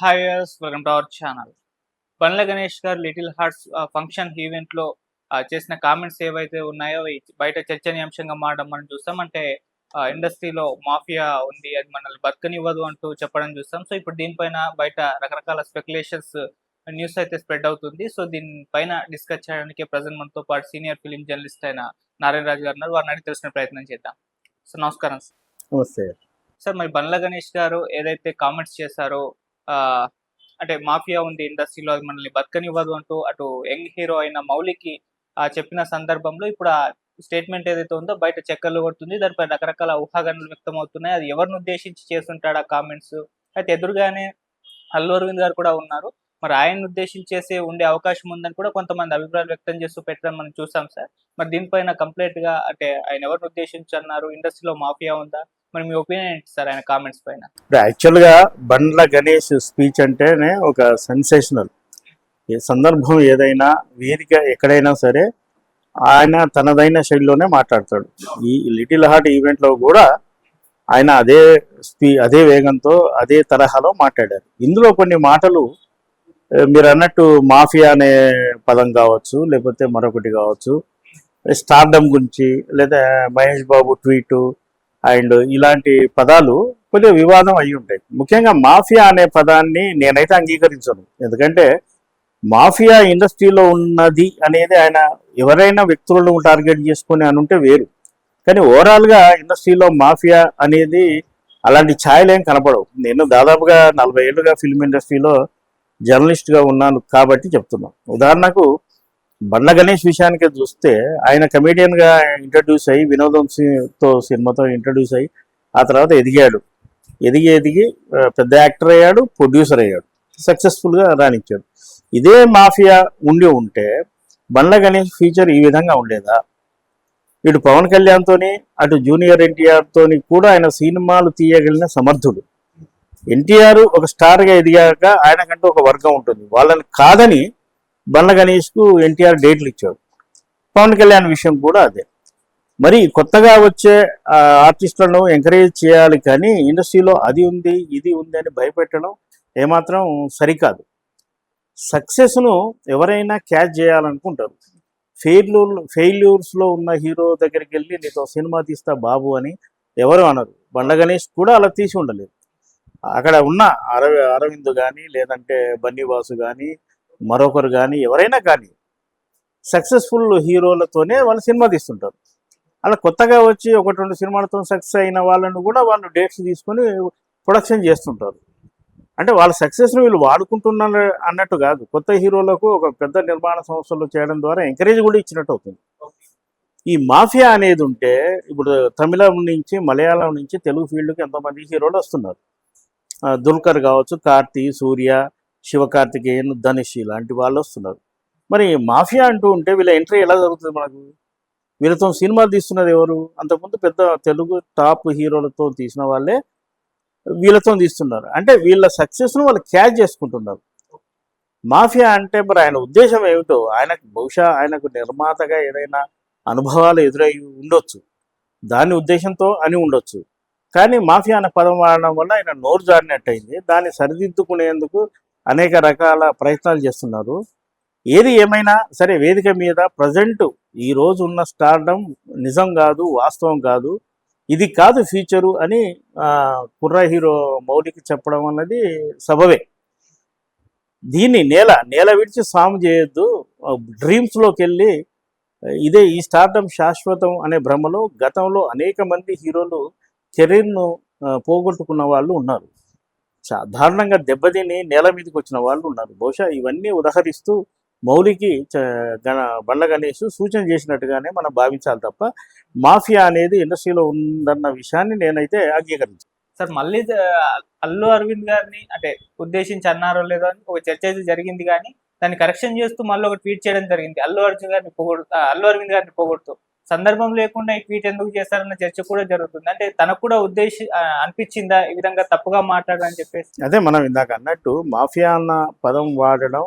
Hi welcome to our channel. Bandla Ganesh garu little hearts function ఈవెంట్లో ఆ, చేసిన comments ఏవైతే ఉన్నాయో బయట చర్చనీయాంశంగా మారడం మనం చూస్తాం అంటే ఇండస్ట్రీలో మాఫియా ఉంది అది మనల్ని బతకనివ్వదు అంటూ చెప్పడం చూస్తాం. సో ఇప్పుడు దీనిపైన బయట రకరకాల స్పెక్యులేషన్స్ న్యూస్ అయితే స్ప్రెడ్ అవుతుంది. సో దీనిపైన డిస్కస్ చేయడానికి ప్రజెంట్ మనతో పాటు సీనియర్ ఫిలిం జర్నలిస్ట్ అయిన నారాయణ రాజు గారు ఉన్నారు. వారిని అడిగి తెలిసిన ప్రయత్నం చేద్దాం. సో నమస్కారం సార్. నమస్తే. సార్ మరి బండ్ల గణేష్ గారు ఏదైతే కామెంట్స్ చేశారో అంటే మాఫియా ఉంది ఇండస్ట్రీలో అది మనల్ని బతకనివ్వదు అంటూ అటు యంగ్ హీరో అయిన మౌలికి ఆ చెప్పిన సందర్భంలో ఇప్పుడు ఆ స్టేట్మెంట్ ఏదైతే ఉందో బయట చెక్కర్లు కొడుతుంది. దానిపై రకరకాల ఊహాగానాలు వ్యక్తం అవుతున్నాయి అది ఎవరిని ఉద్దేశించి చేస్తుంటాడు ఆ కామెంట్స్? అయితే ఎదురుగానే అల్లు అరవింద్ గారు కూడా ఉన్నారు. మరి ఆయన ఉద్దేశించేసి ఉండే అవకాశం ఉందని కూడా కొంతమంది అభిప్రాయాలు వ్యక్తం చేస్తూ పెట్టడం మనం చూసాం సార్. మరి దీనిపైన కంప్లీట్గా అంటే ఆయన ఎవరిని ఉద్దేశించి అన్నారు ఇండస్ట్రీలో మాఫియా ఉందా? మరి మీ ఒపీనియన్ ఏంటి సార్ ఆయన కామెంట్స్ పైన? ఇప్పుడు యాక్చువల్గా బండ్ల గణేష్ స్పీచ్ అంటేనే ఒక సెన్సేషనల్ ఏ సందర్భం ఏదైనా వేదిక ఎక్కడైనా సరే ఆయన తనదైన శైలిలోనే మాట్లాడతాడు. ఈ లిటిల్ హార్ట్ ఈవెంట్లో కూడా ఆయన అదే స్పీ అదే వేగంతో అదే తరహాలో మాట్లాడారు. ఇందులో కొన్ని మాటలు మీరు అన్నట్టు మాఫియా అనే పదం కావచ్చు లేకపోతే మరొకటి కావచ్చు స్టార్డమ్ గురించి లేదా మహేష్ బాబు ట్వీటు అండ్ ఇలాంటి పదాలు కొద్దిగా వివాదం అయి ఉంటాయి. ముఖ్యంగా మాఫియా అనే పదాన్ని నేనైతే అంగీకరించను. ఎందుకంటే మాఫియా ఇండస్ట్రీలో ఉన్నది అనేది ఆయన ఎవరైనా వ్యక్తులను టార్గెట్ చేసుకుని అని ఉంటే వేరు. కానీ ఓవరాల్గా ఇండస్ట్రీలో మాఫియా అనేది అలాంటి ఛాయలు కనపడవు. నేను దాదాపుగా నలభై ఏళ్ళుగా ఫిల్మ్ ఇండస్ట్రీలో జర్నలిస్ట్గా ఉన్నాను కాబట్టి చెప్తున్నాను ఉదాహరణకు బండ్ల గణేష్ విషయానికి చూస్తే ఆయన కమేడియన్గా ఇంట్రడ్యూస్ అయ్యి వినోదం సింగ్తో తో సినిమాతో ఇంట్రడ్యూస్ అయ్యి ఆ తర్వాత ఎదిగాడు. ఎదిగి ఎదిగి పెద్ద యాక్టర్ అయ్యాడు ప్రొడ్యూసర్ అయ్యాడు. సక్సెస్ఫుల్గా రాణించాడు. ఇదే మాఫియా ఉండి ఉంటే బండ్ల గణేష్ ఫ్యూచర్ ఈ విధంగా ఉండేదా? ఇటు పవన్ కళ్యాణ్తోని అటు జూనియర్ ఎన్టీఆర్తోని కూడా ఆయన సినిమాలు తీయగలిగిన సమర్థుడు ఎన్టీఆర్ ఒక స్టార్గా ఎదిగాక ఆయనకంటూ ఒక వర్గం ఉంటుంది. వాళ్ళని కాదని బండ్ల గణేష్కు ఎన్టీఆర్ డేట్లు ఇచ్చాడు. పవన్ కళ్యాణ్ విషయం కూడా అదే. మరి కొత్తగా వచ్చే ఆర్టిస్టులను ఎంకరేజ్ చేయాలి కానీ ఇండస్ట్రీలో అది ఉంది ఇది ఉంది అని భయపెట్టడం ఏమాత్రం సరికాదు. సక్సెస్ను ఎవరైనా క్యాచ్ చేయాలనుకుంటారు. ఫెయిల్యూర్ ఫెయిల్యూర్స్లో ఉన్న హీరో దగ్గరికి వెళ్ళి నీతో సినిమా తీస్తా బాబు అని ఎవరు అనరు. బండ గణేష్ కూడా అలా తీసి ఉండలేదు. అక్కడ ఉన్న అరవి అరవింద్ కానీ లేదంటే బన్నీవాసు కానీ మరొకరు కానీ ఎవరైనా కానీ సక్సెస్ఫుల్ హీరోలతోనే వాళ్ళు సినిమా తీస్తుంటారు. అలా కొత్తగా వచ్చి ఒకటి రెండు సినిమాలతో సక్సెస్ అయిన వాళ్ళను కూడా వాళ్ళు డేట్స్ తీసుకొని ప్రొడక్షన్ చేస్తుంటారు. అంటే వాళ్ళ సక్సెస్ను వీళ్ళు వాడుకుంటున్నారు అన్నట్టు కాదు. కొత్త హీరోలకు ఒక పెద్ద నిర్మాణ సంస్థలు చేయడం ద్వారా ఎంకరేజ్ కూడా ఇచ్చినట్టు అవుతుంది. ఈ మాఫియా అనేది ఉంటే ఇప్పుడు తమిళం నుంచి మలయాళం నుంచి తెలుగు ఫీల్డ్కి ఎంతోమంది హీరోలు వస్తున్నారు. దుల్కర్ కావచ్చు కార్తీ సూర్య శివకార్తికేయన్ ధనుష్ ఇలాంటి వాళ్ళు వస్తున్నారు. మరి మాఫియా అంటూ ఉంటే వీళ్ళ ఎంట్రీ ఎలా జరుగుతుంది మనకు? వీళ్ళతో సినిమాలు తీస్తున్నది ఎవరు? అంతకుముందు పెద్ద తెలుగు టాప్ హీరోలతో తీసిన వాళ్ళే వీళ్ళతో తీస్తున్నారు. అంటే వీళ్ళ సక్సెస్ను వాళ్ళు క్యాచ్ చేసుకుంటున్నారు. మాఫియా అంటే మరి ఆయన ఉద్దేశం ఏమిటో? ఆయనకు బహుశా ఆయనకు నిర్మాతగా ఏదైనా అనుభవాలు ఎదురై ఉండొచ్చు. దాని ఉద్దేశంతో అని ఉండొచ్చు. కానీ మాఫియా అనే పదం వాడడం వల్ల ఆయన నోరు జారినట్టయింది. దాన్ని సరిదిద్దుకునేందుకు అనేక రకాల ప్రయత్నాలు చేస్తున్నారు. ఏది ఏమైనా సరే వేదిక మీద ప్రజెంట్ ఈ రోజు ఉన్న స్టార్డమ్ నిజం కాదు వాస్తవం కాదు. ఇది కాదు ఫ్యూచరు అని కుర్ర హీరో మౌలికి చెప్పడం అన్నది సబవే దీన్ని నేల నేల విడిచి సాము చేయొద్దు. డ్రీమ్స్లోకి వెళ్ళి ఇదే ఈ స్టార్డమ్ శాశ్వతం అనే భ్రమలో గతంలో అనేక మంది హీరోలు కెరీర్ను పోగొట్టుకున్న వాళ్ళు ఉన్నారు. సాధారణంగా దెబ్బతిని నేల మీదకి వచ్చిన వాళ్ళు ఉన్నారు. బహుశా ఇవన్నీ ఉదహరిస్తూ మౌలికి గణ బండ్ల గణేష్ సూచన చేసినట్టుగానే మనం భావించాలి తప్ప మాఫియా అనేది ఇండస్ట్రీలో ఉందన్న విషయాన్ని నేనైతే అంగీకరించాను. సార్ మళ్ళీ అల్లు అరవింద్ గారిని అంటే ఉద్దేశించి అన్నారో లేదో అని ఒక చర్చ అయితే జరిగింది కానీ దాన్ని కరెక్షన్ చేస్తూ మళ్ళీ ఒక ట్వీట్ చేయడం జరిగింది. అల్లు అర్జున్ గారిని పొగొడుతూ అల్లు అరవింద్ గారిని పొగొడుతూ. సందర్భం లేకుండా ఈ ట్వీట్ ఎందుకు చేస్తారన్న చర్చ కూడా జరుగుతుంది. అంటే తనకు కూడా ఉద్దేశి అనిపించిందా? ఈ విధంగా తప్పుగా మాట్లాడని చెప్పేసి. అదే మనం ఇందాక అన్నట్టు మాఫియా అన్న పదం వాడడం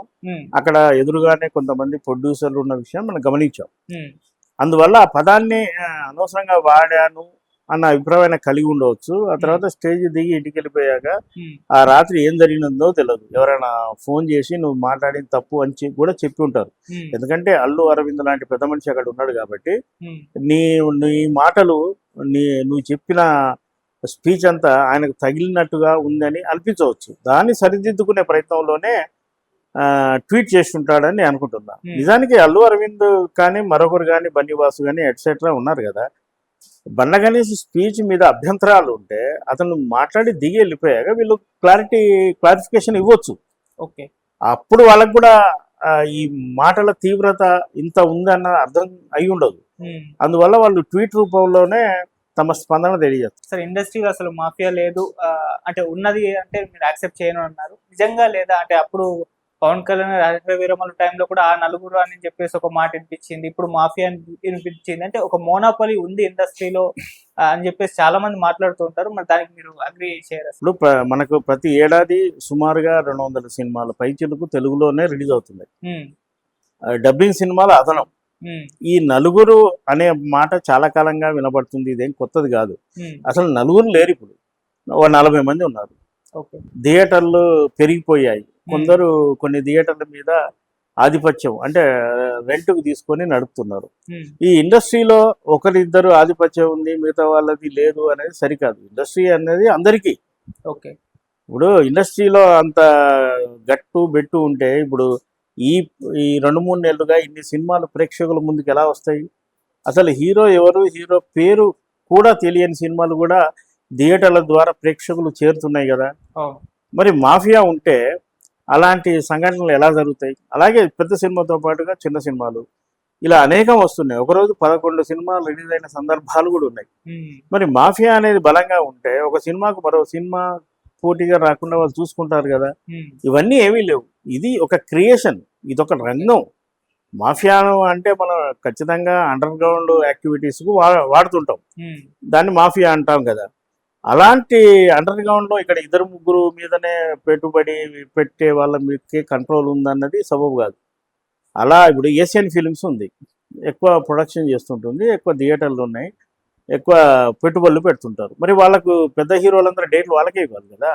అక్కడ ఎదురుగానే కొంతమంది ప్రొడ్యూసర్లు ఉన్న విషయం మనం గమనించాం. అందువల్ల ఆ పదాన్ని అనవసరంగా వాడాను అన్న అభిప్రాయం కలిగి ఉండవచ్చు. ఆ తర్వాత స్టేజ్ దిగి ఇంటికి వెళ్ళిపోయాక ఆ రాత్రి ఏం జరిగినదో తెలియదు ఎవరైనా ఫోన్ చేసి నువ్వు మాట్లాడిన తప్పు అని కూడా చెప్పి ఉంటారు. ఎందుకంటే అల్లు అరవింద్ లాంటి పెద్ద మనిషి అక్కడ ఉన్నాడు కాబట్టి నీ నీ మాటలు నీ నువ్వు చెప్పిన స్పీచ్ అంతా ఆయనకు తగిలినట్టుగా ఉందని అనిపించవచ్చు. దాన్ని సరిదిద్దుకునే ప్రయత్నంలోనే ట్వీట్ చేస్తుంటాడని నేను అనుకుంటున్నా. నిజానికి అల్లు అరవింద్ కానీ మరొకరు కానీ బన్నీవాసు కానీ ఎట్సెట్రా ఉన్నారు కదా. బండ్ల గణేష్ స్పీచ్ మీద అభ్యంతరాలు ఉంటే అతను మాట్లాడి దిగి వెళ్ళిపోయాక వీళ్ళు క్లారిటీ క్లారిఫికేషన్ ఇవ్వచ్చు. ఓకే. అప్పుడు వాళ్ళకు కూడా ఈ మాటల తీవ్రత ఇంత ఉందన్న అర్థం అయి ఉండదు. అందువల్ల వాళ్ళు ట్వీట్ రూపంలోనే తమ స్పందన తెలియజేస్తారు. అసలు ఇండస్ట్రీలో అసలు మాఫియా లేదు అంటే ఉన్నది అంటే మీరు యాక్సెప్ట్ చేయను అన్నారు. నిజంగా లేదా? అంటే అప్పుడు పవన్ కళ్యాణ్ రాజకీయ విరమణ టైంలో కూడా ఆ నలుగురు అని చెప్పేసి ఒక మాట వినిపించింది. ఇప్పుడు మాఫియా అని వినిపించింది. అంటే ఒక మోనాపలి ఉంది ఇండస్ట్రీలో అని చెప్పేసి చాలా మంది మాట్లాడుతూ ఉంటారు. మరి దానికి మీరు అగ్రి చేయరు? ఇప్పుడు మనకు ప్రతి ఏడాది సుమారుగా రెండు వందల సినిమాల పైచిలకు తెలుగులోనే రిలీజ్ అవుతుంది డబ్బింగ్ సినిమాలు అదనం. ఈ నలుగురు అనే మాట చాలా కాలంగా వినబడుతుంది. ఇదేం కొత్తది కాదు. అసలు నలుగురు లేరు ఇప్పుడు. నలభై మంది ఉన్నారు. థియేటర్లు పెరిగిపోయాయి. కొందరు కొన్ని థియేటర్ల మీద ఆధిపత్యం అంటే రెంట్కు తీసుకొని నడుపుతున్నారు. ఈ ఇండస్ట్రీలో ఒకరిద్దరు ఆధిపత్యం ఉంది మిగతా వాళ్ళది లేదు అనేది సరికాదు. ఇండస్ట్రీ అనేది అందరికీ. ఓకే. ఇప్పుడు ఇండస్ట్రీలో అంత గట్టు బెట్టు ఉంటే ఇప్పుడు ఈ ఈ రెండు మూడు నెలలుగా ఇన్ని సినిమాలు ప్రేక్షకుల ముందుకు ఎలా వస్తాయి? అసలు హీరో ఎవరు? హీరో పేరు కూడా తెలియని సినిమాలు కూడా థియేటర్ల ద్వారా ప్రేక్షకులు చేరుతున్నాయి కదా. మరి మాఫియా ఉంటే అలాంటి సంఘటనలు ఎలా జరుగుతాయి? అలాగే పెద్ద సినిమాతో పాటుగా చిన్న సినిమాలు. ఇలా అనేకం వస్తున్నాయి. ఒకరోజు పదకొండు సినిమాలు రిలీజ్ అయిన సందర్భాలు కూడా ఉన్నాయి. మరి మాఫియా అనేది బలంగా ఉంటే ఒక సినిమాకు మరో సినిమా పోటీగా రాకుండా వాళ్ళు చూసుకుంటారు కదా. ఇవన్నీ ఏమీ లేవు. ఇది ఒక క్రియేషన్. ఇది ఒక రంగం. మాఫియాను అంటే మనం ఖచ్చితంగా అండర్ గ్రౌండ్ యాక్టివిటీస్కు వాడుతుంటాం. దాన్ని మాఫియా అంటాం కదా. అలాంటి అండర్ గ్రౌండ్లో ఇక్కడ ఇద్దరు ముగ్గురు మీదనే పెట్టుబడి పెట్టే వాళ్ళ మీదకే కంట్రోల్ ఉందన్నది సబబు కాదు. అలా ఇప్పుడు ఏషియన్ ఫిలిమ్స్ ఉంది. ఎక్కువ ప్రొడక్షన్ చేస్తుంటుంది ఎక్కువ థియేటర్లు ఉన్నాయి ఎక్కువ పెట్టుబడులు పెడుతుంటారు. మరి వాళ్ళకు పెద్ద హీరోలందరూ డేట్లు వాళ్ళకే ఇవ్వాలి కదా?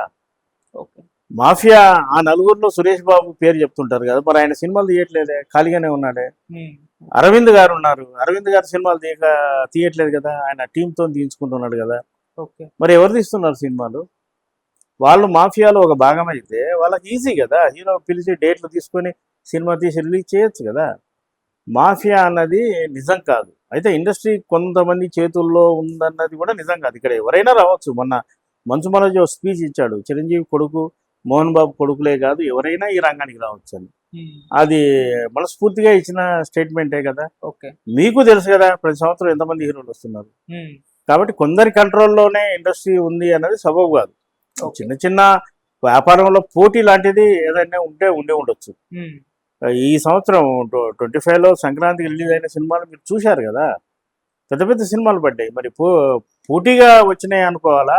ఓకే. మాఫియా ఆ నలుగురిలో సురేష్ బాబు పేరు చెప్తుంటారు కదా మరి ఆయన సినిమాలు తీయట్లేదే ఖాళీగానే ఉన్నాడే? అరవింద్ గారు ఉన్నారు. అరవింద్ గారు సినిమాలు తీయక తీయట్లేదు కదా ఆయన టీంతో తీయించుకుంటున్నాడు కదా? మరి ఎవరు తీస్తున్నారు సినిమాలు? వాళ్ళు మాఫియాలో ఒక భాగం అయితే వాళ్ళకి ఈజీ కదా. హీరో పిలిచి డేట్లు తీసుకొని సినిమా తీసి రిలీజ్ చేయొచ్చు కదా. మాఫియా అన్నది నిజం కాదు. అయితే ఇండస్ట్రీ కొంతమంది చేతుల్లో ఉందన్నది కూడా నిజం కాదు. ఇక్కడ ఎవరైనా రావచ్చు. మొన్న మంచు మనోజ్ స్పీచ్ ఇచ్చాడు. చిరంజీవి కొడుకు మోహన్ బాబు కొడుకులే కాదు ఎవరైనా ఈ రంగానికి రావచ్చు అని. అది మనస్ఫూర్తిగా ఇచ్చిన స్టేట్మెంటే కదా. మీకు తెలుసు కదా ప్రతి సంవత్సరం ఎంతమంది హీరోలు వస్తున్నారు? కాబట్టి కొందరి కంట్రోల్లోనే ఇండస్ట్రీ ఉంది అన్నది సబబు కాదు. చిన్న చిన్న వ్యాపారంలో పోటీ లాంటిది ఏదైనా ఉంటే ఉండే ఉండొచ్చు. ఈ సంవత్సరం ట్వంటీ ఫైవ్లో సంక్రాంతికి రిలీజ్ అయిన సినిమాలు మీరు చూశారు కదా? పెద్ద పెద్ద సినిమాలు పడ్డాయి. మరి పో పోటీగా వచ్చినాయి అనుకోవాలా?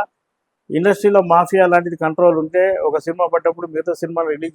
ఇండస్ట్రీలో మాఫియా లాంటిది కంట్రోల్ ఉంటే ఒక సినిమా పడ్డప్పుడు మిగతా సినిమాలు రిలీజ్